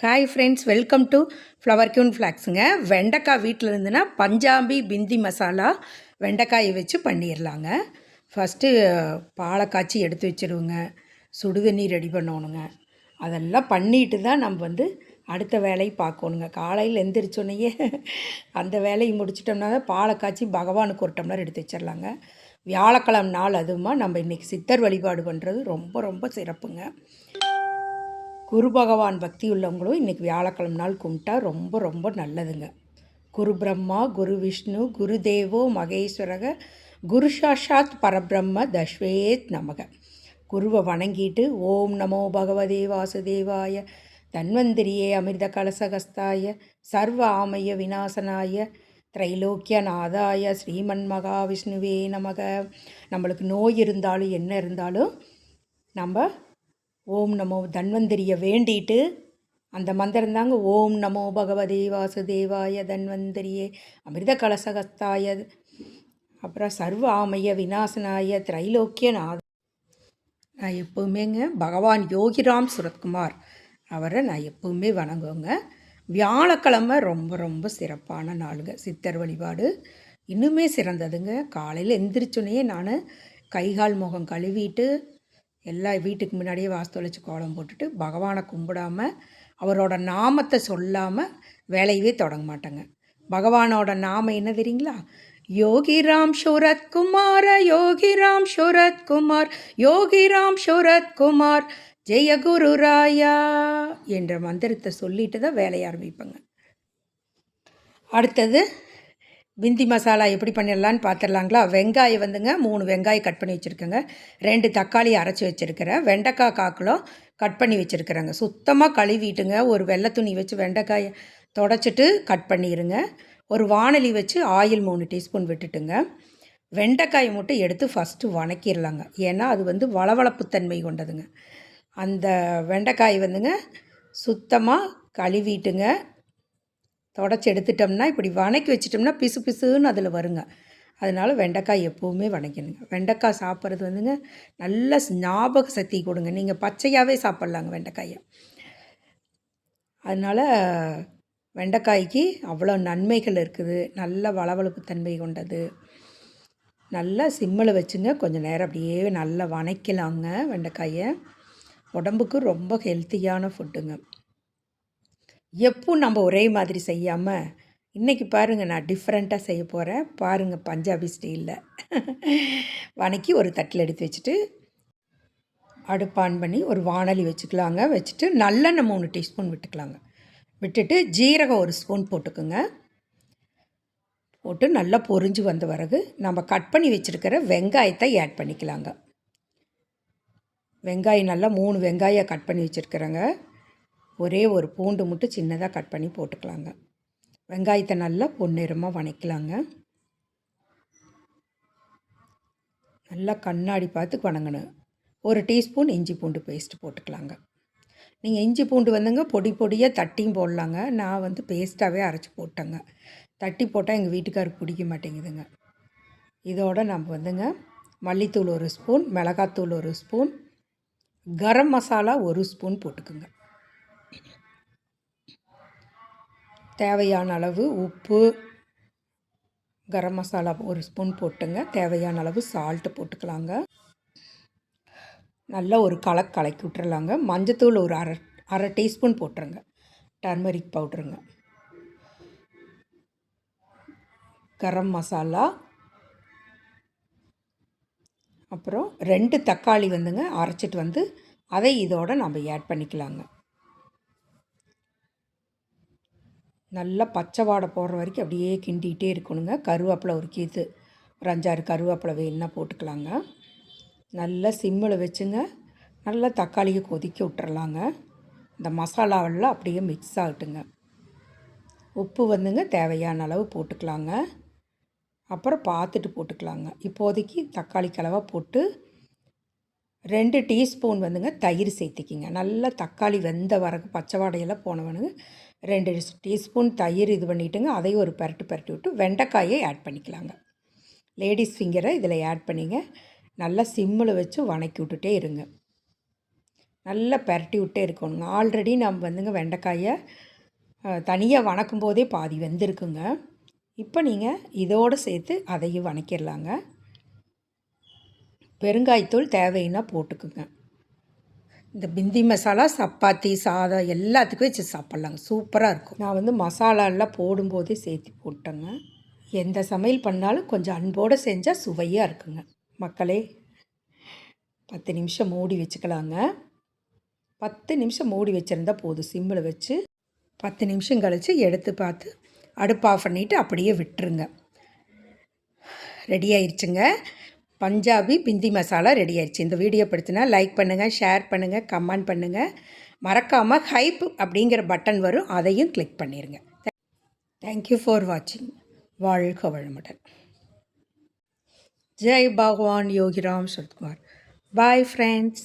Hi friends welcome to flower queen ஃப்ளாக்ஸுங்க வெண்டைக்காய் வீட்டில் இருந்துன்னா பஞ்சாபி பிந்தி மசாலா வெண்டைக்காயை வச்சு பண்ணிடலாங்க ஃபஸ்ட்டு பாலை காய்ச்சி எடுத்து வச்சுருவோங்க. சுடுதண்ணி ரெடி பண்ணணுங்க. அதெல்லாம் பண்ணிட்டு தான் நம்ம வந்து அடுத்த வேலையை பார்க்கணுங்க. காலையில் எந்திரிச்சோன்னையே அந்த வேலையை முடிச்சிட்டோம்னா தான் பாலை காய்ச்சி பகவானுக்கு ஒரு டம்ளர் எடுத்து வச்சிடலாங்க வியாழக்கிழமை நாள் அதுவுமா நம்ம இன்றைக்கி சித்தர் வழிபாடு பண்ணுறது ரொம்ப ரொம்ப சிறப்புங்க. குரு பகவான் பக்தி உள்ளவங்களும் இன்றைக்கி வியாழக்கிழமை நாள் கும்பிட்டா ரொம்ப ரொம்ப நல்லதுங்க. குரு பிரம்மா குரு விஷ்ணு குரு தேவோ மகேஸ்வரக குரு சாஷாத் பரபிரம்ம தஸ்வேத் நமக. குருவை வணங்கிட்டு ஓம் நமோ பகவதே வாசுதேவாய தன்வந்திரியே அமிர்த கலசகஸ்தாய சர்வ ஆமய விநாசனாய திரைலோக்கியநாதாய ஸ்ரீமன் மகாவிஷ்ணுவே நமக. நம்மளுக்கு நோய் இருந்தாலும் என்ன இருந்தாலும் நம்ம ஓம் நமோ தன்வந்திரியை வேண்டிட்டு அந்த மந்திரம் தாங்க ஓம் நமோ பகவதே வாசுதேவாய தன்வந்திரியே அமிர்த கலசகஸ்தாய அப்புறம் சர்வ ஆமய விநாசனாய திரைலோக்கிய நாத. நான் எப்போவுமேங்க பகவான் யோகிராம் சுரத்குமார் அவரை நான் எப்பவுமே வணங்குவேங்க. வியாழக்கிழமை ரொம்ப ரொம்ப சிறப்பான நாளுங்க சித்தர் வழிபாடு. இன்னுமே சிறந்ததுங்க. காலையில் எந்திரிச்சோன்னே நான் கைகால் முகம் கழுவிட்டு எல்லா வீட்டுக்கு முன்னாடியே வாஸ்து வச்சு கோலம் போட்டுட்டு பகவானை கும்பிடாம அவரோட நாமத்தை சொல்லாமல் வேலையவே தொடங்க மாட்டேங்க. பகவானோட நாம என்ன தெரியுங்களா? யோகிராம் சூரத்குமார யோகிராம் சூரத்குமார் யோகிராம் சூரத்குமார் ஜெய குரு ராயா என்ற மந்திரத்தை சொல்லிட்டு தான் வேலையை ஆரம்பிப்பேங்க. அடுத்தது பிந்தி மசாலா எப்படி பண்ணிடலான்னு பார்த்துடலாங்களா வெங்காயம் வந்துங்க மூணு வெங்காயம் கட் பண்ணி வச்சுருக்கேங்க. ரெண்டு தக்காளி அரைச்சி வச்சுருக்கிறேன். வெண்டைக்காய் காக்கிலும் கட் பண்ணி வச்சுருக்கிறேங்க. சுத்தமாக கழுவிட்டுங்க. ஒரு வெள்ளை துணி வச்சு வெண்டைக்காயை தொடச்சிட்டு கட் பண்ணிடுங்க ஒரு வானலி வச்சு ஆயில் மூணு டீஸ்பூன் விட்டுட்டுங்க. வெண்டைக்காயை மட்டும் எடுத்து ஃபஸ்ட்டு வணக்கிடலாங்க ஏன்னா அது வந்து வளவளப்புத்தன்மை கொண்டதுங்க. அந்த வெண்டைக்காய் வந்துங்க சுத்தமாக கழுவிட்டுங்க. தொடச்சி எடுத்துட்டோம்னா இப்படி வணக்கி வச்சிட்டோம்னா பிசு பிசுன்னு அதில் வருங்க. அதனால் வெண்டைக்காய் எப்போவுமே வணக்கணுங்க வெண்டைக்காய் சாப்பிட்றது வந்துங்க நல்ல ஞாபக சக்தி கொடுங்க. நீங்கள் பச்சையாகவே சாப்பிட்லாங்க வெண்டைக்காயை. அதனால் வெண்டைக்காய்க்கு அவ்வளோ நன்மைகள் இருக்குது. நல்ல வளவளப்பு தன்மை கொண்டது. நல்லா சிம்மில் வச்சுங்க. கொஞ்சம் நேரம் அப்படியே நல்லா வணக்கலாங்க வெண்டைக்காயை. உடம்புக்கு ரொம்ப ஹெல்த்தியான ஃபுட்டுங்க. எப்பவும் நம்ம ஒரே மாதிரி செய்யாமல் இன்றைக்கி பாருங்கள் நான் டிஃப்ரெண்ட்டாக செய்ய போகிறேன் பாருங்கள் பஞ்சாபி ஸ்டைலில் வணக்கி ஒரு தட்டில் எடுத்து வச்சுட்டு அடுப்பு ஆன் பண்ணி ஒரு வானலி வச்சுக்கலாங்க. வச்சுட்டு நல்லெண்ணெய் மூணு டீஸ்பூன் விட்டுக்கலாங்க. விட்டுட்டு ஜீரகம் ஒரு ஸ்பூன் போட்டுக்குங்க. போட்டு நல்லா பொரிஞ்சு வந்த பிறகு நம்ம கட் பண்ணி வச்சுருக்கிற வெங்காயத்தை ஆட் பண்ணிக்கலாங்க. வெங்காயம் நல்லா மூணு வெங்காயம் கட் பண்ணி வச்சுருக்கிறேங்க. ஒரே ஒரு பூண்டு மட்டும் சின்னதாக கட் பண்ணி போட்டுக்கலாங்க. வெங்காயத்தை நல்லா பொன்னிறமாக வணக்கலாங்க. நல்லா கண்ணாடி பார்த்து வணங்கணும். ஒரு டீஸ்பூன் இஞ்சி பூண்டு பேஸ்ட்டு போட்டுக்கலாங்க. நீங்கள் இஞ்சி பூண்டு வந்துங்க பொடி பொடியாக தட்டியும் போடலாங்க. நான் வந்து பேஸ்ட்டாகவே அரைச்சி போட்டேங்க. தட்டி போட்டால் எங்கள் வீட்டுக்காருக்கு பிடிக்க மாட்டேங்குதுங்க. இதோட நம்ம வந்துங்க மல்லித்தூள் ஒரு ஸ்பூன் மிளகாத்தூள் ஒரு ஸ்பூன் கரம் மசாலா ஒரு ஸ்பூன் போட்டுக்குங்க. தேவையான அளவு உப்பு கரம் மசாலா ஒரு ஸ்பூன் போட்டுங்க. தேவையான அளவு சால்ட்டு போட்டுக்கலாங்க. நல்லா ஒரு கலக்கு கலக்கி விட்டுறலாங்க. மஞ்சத்தூள் ஒரு அரை அரை டீஸ்பூன் போட்டுருங்க. டர்மரிக் பவுடருங்க. கரம் மசாலா. அப்புறம் ரெண்டு தக்காளி வந்துங்க. அரைச்சிட்டு வந்து அதை இதோடு நம்ம ஆட் பண்ணிக்கலாங்க. நல்லா பச்சை வாடை போடுற வரைக்கும் அப்படியே கிண்டிகிட்டே இருக்கணுங்க. கருவேப்பிலை ஒரு கீத்து ஒரு அஞ்சாறு கருவேப்பிலை வேணுன்னா போட்டுக்கலாங்க. நல்லா சிம்மில் வச்சுங்க. நல்லா தக்காளியை கொதிக்க விட்டுறலாங்க. இந்த மசாலாவெல்லாம் அப்படியே மிக்ஸ் ஆகட்டுங்க. உப்பு வந்துங்க தேவையான அளவு போட்டுக்கலாங்க. அப்புறம் பார்த்துட்டு போட்டுக்கலாங்க. இப்போதைக்கு தக்காளி கலவை போட்டு ரெண்டு டீஸ்பூன் வந்துங்க தயிர் சேர்த்திக்கிங்க. நல்லா தக்காளி வெந்த வரக்கு பச்சை வாடையெல்லாம் போனவனுங்க ரெண்டு டீஸ்பூன் தயிர் இது பண்ணிவிட்டுங்க அதையும் ஒரு பரட்டு பரட்டி விட்டு வெண்டைக்காயை ஆட் பண்ணிக்கலாங்க. லேடிஸ் ஃபிங்கரை இதில் ஆட் பண்ணிங்க. நல்லா சிம்மில் வச்சு வணக்கி விட்டுட்டே இருங்க. நல்லா பரட்டி விட்டே இருக்கணுங்க. ஆல்ரெடி நம்ம வந்துங்க வெண்டைக்காயை தனியாக வணக்கும் போதே பாதி வெந்திருக்குங்க. இப்போ நீங்கள் இதோடு சேர்த்து அதையும் வணக்கிடலாங்க. பெருங்காயத்தூள் தேவைன்னா போட்டுக்குங்க. இந்த பிந்தி மசாலா சப்பாத்தி சாதம் எல்லாத்துக்கும் வச்சு சாப்பிட்லாங்க. சூப்பராக இருக்கும். நான் வந்து மசாலாலாம் போடும்போதே சேர்த்து போட்டேங்க. எந்த சமையல் பண்ணாலும் கொஞ்சம் அன்போடு செஞ்சால் சுவையாக இருக்குங்க. மக்களே பத்து நிமிஷம் மூடி வச்சுக்கலாங்க. பத்து நிமிஷம் மூடி வச்சுருந்தா போதும். சிம்மில் வச்சு பத்து நிமிஷம் கழித்து எடுத்து பார்த்து அடுப்பு ஆஃப் பண்ணிவிட்டு அப்படியே விட்டுருங்க. ரெடி ஆயிடுச்சுங்க பஞ்சாபி பிந்தி மசாலா ரெடி ஆயிடுச்சு. இந்த வீடியோ பிடிச்சினா லைக் பண்ணுங்கள் ஷேர் பண்ணுங்கள் கமெண்ட் பண்ணுங்கள் மறக்காமல் ஹைப் அப்படிங்கிற பட்டன் வரும். அதையும் கிளிக் பண்ணிடுங்க தேங்க்யூ ஃபார் வாட்சிங் வாழ்க வளமுடன். ஜெய் பகவான் யோகிராம் சரத்குமார். Bye friends